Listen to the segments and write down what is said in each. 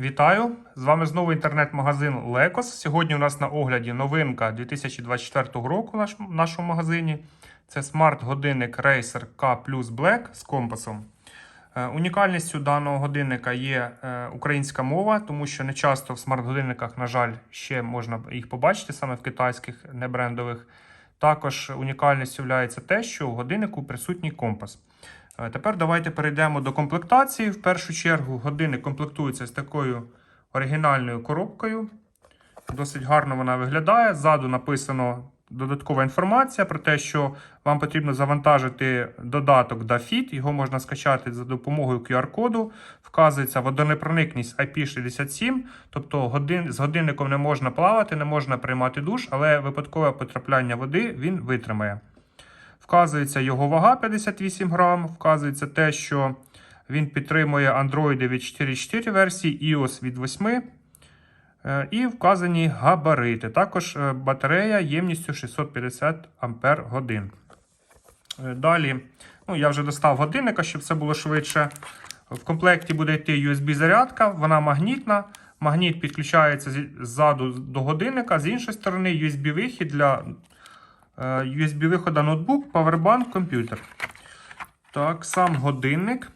Вітаю! З вами знову інтернет-магазин Лекос. Сьогодні у нас на огляді новинка 2024 року в нашому магазині. Це смарт-годинник Racer K Plus Black з компасом. Е, Унікальністю даного годинника є е, українська мова, тому що не часто в смарт-годинниках, на жаль, ще можна їх побачити саме в китайських небрендових. Також унікальністю є те, що у годиннику присутній компас. Е, Тепер давайте перейдемо до комплектації. В першу чергу годинник комплектується з такою оригінальною коробкою. Досить гарно вона виглядає. Ззаду написано додаткова інформація про те, що вам потрібно завантажити додаток DaFit. Його можна скачати за допомогою QR-коду. Вказується водонепроникність IP67, тобто годин, з годинником не можна плавати, не можна приймати душ, але випадкове потрапляння води він витримає. Вказується його вага 58 грам, вказується те, що він підтримує Android від 4.4 версії, iOS від 8. е, І вказані габарити. Також е, батарея ємністю 650 Ампер годин. Е, Далі, ну, я вже достав годинника, щоб це було швидше. В комплекті буде йти USB-зарядка, вона магнітна. Магніт підключається ззаду до годинника, з іншої сторони, USB-вихід для е, USB-виходу ноутбук, павербанк, комп'ютер. Так, сам годинник.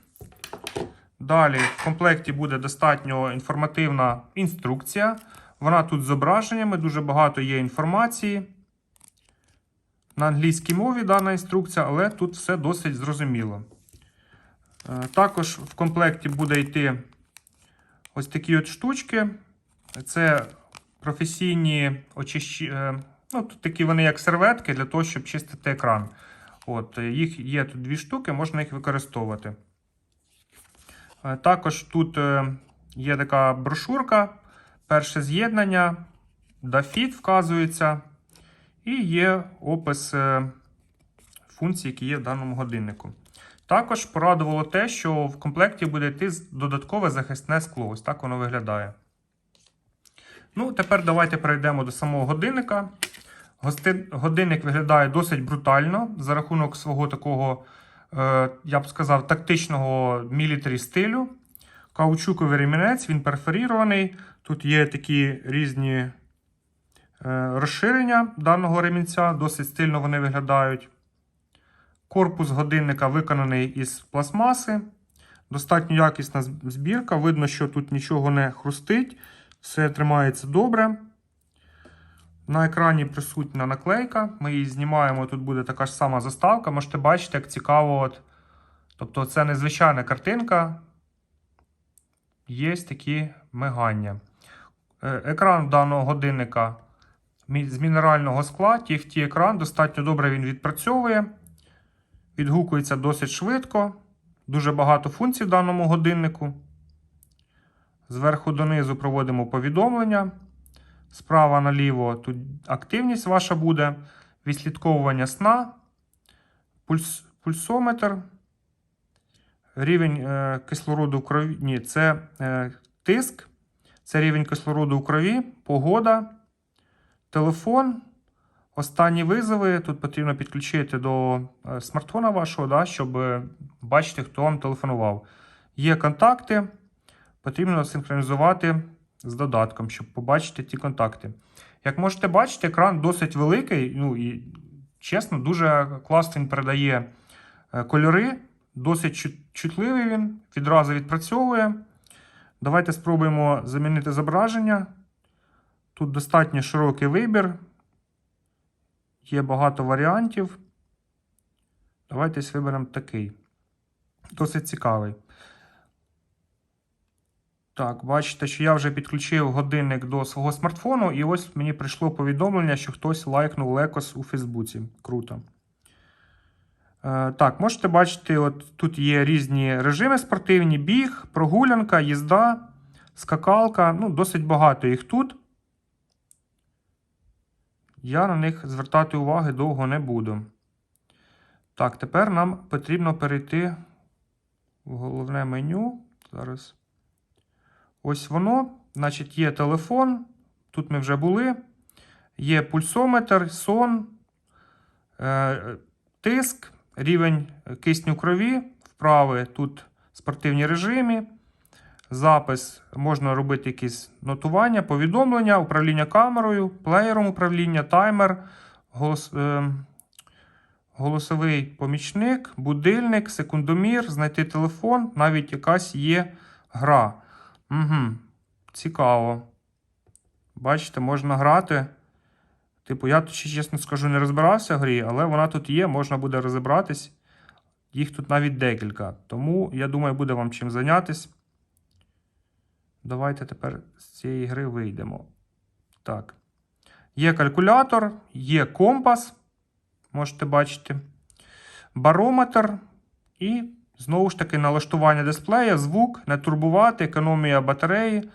Далі в комплекті буде достатньо інформативна інструкція. Вона тут з зображеннями, дуже багато є інформації. На англійській мові дана інструкція, але тут все досить зрозуміло. Е, Також в комплекті буде йти ось такі от штучки. Це професійні очищі... Ну, тут такі вони як серветки для того, щоб чистити екран. От, їх є тут дві штуки, можна їх використовувати. Е, Також тут е, є така брошурка. Перше з'єднання, DaFit вказується. І є опис е, функцій, які є в даному годиннику. Також порадувало те, що в комплекті буде йти додаткове захисне скло. Ось так воно виглядає. Ну, тепер давайте перейдемо до самого годинника. Годинник виглядає досить брутально за рахунок свого такого, е, я б сказав, тактичного мілітарі стилю. Каучуковий ремінець, він перфорірований. Тут є такі різні е, розширення даного ремінця, досить стильно вони виглядають. Корпус годинника виконаний із пластмаси. Достатньо якісна збірка. Видно, що тут нічого не хрустить, все тримається добре. На екрані присутня наклейка. Ми її знімаємо. Тут буде така ж сама заставка. Можете бачити, як цікаво. От. Тобто, це незвичайна картинка. Є такі мигання. Е, Екран даного годинника з мінерального скла. TFT екран достатньо добре він відпрацьовує. Відгукується досить швидко. Дуже багато функцій в даному годиннику. Зверху донизу проводимо повідомлення. Справа наліво тут активність ваша буде, відслідковування сна, пульс, пульсометр, рівень е, кислороду в крові. Ні, це е, тиск, це рівень кислороду у крові, погода, телефон. Останні визови тут потрібно підключити до е, смартфона вашого, да, щоб бачити, хто вам телефонував. Є контакти, потрібно синхронізувати з додатком, щоб побачити ті контакти. Як можете бачити, екран досить великий. Ну і чесно, дуже класно він передає е, кольори, досить чутливий він, відразу відпрацьовує. Давайте спробуємо замінити зображення. Тут достатньо широкий вибір. Є багато варіантів. Давайте виберемо такий. Досить цікавий. Так, бачите, що я вже підключив годинник до свого смартфону, і ось мені прийшло повідомлення, що хтось лайкнув Лекос у Фейсбуці. Круто. Е, так, можете бачити, от тут є різні режими спортивні: біг, прогулянка, їзда, скакалка. Ну, досить багато їх тут. Я на них звертати уваги довго не буду. Так, тепер нам потрібно перейти в головне меню. Зараз. Ось воно. Значить, є телефон. Тут ми вже були. Є пульсометр, сон, е, тиск, рівень кисню крові. Вправи тут спортивні режимі. запис, можна робити якісь нотування, повідомлення, управління камерою, плеєром управління, таймер, голос, е, голосовий помічник, будильник, секундомір, знайти телефон, навіть якась є гра. Угу. Цікаво. Бачите, можна грати. Типу, я тут, чесно скажу, не розбирався в грі, але вона тут є, можна буде розібратись. Їх тут навіть декілька. Тому, я думаю, буде вам чим зайнятись. Давайте тепер з цієї гри вийдемо. Так. Є калькулятор, є компас. Можете бачити. Барометр. І знову ж таки налаштування дисплея, звук, не турбувати, економія батареї,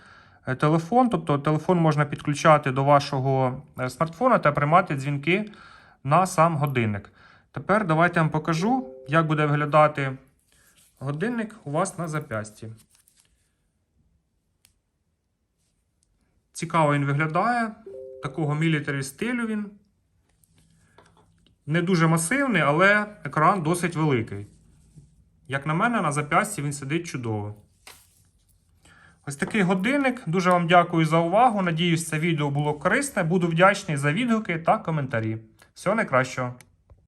е, телефон. Тобто телефон можна підключати до вашого е, смартфона та приймати дзвінки на сам годинник. Тепер давайте я вам покажу, як буде виглядати годинник у вас на запясті. Цікаво він виглядає. Такого мілітарі стилю він. Не дуже масивний, але екран досить великий. Як на мене, на запясті він сидить чудово. Ось такий годинник. Дуже вам дякую за увагу. Надіюсь, це відео було корисне. Буду вдячний за відгуки та коментарі. Всього найкращого!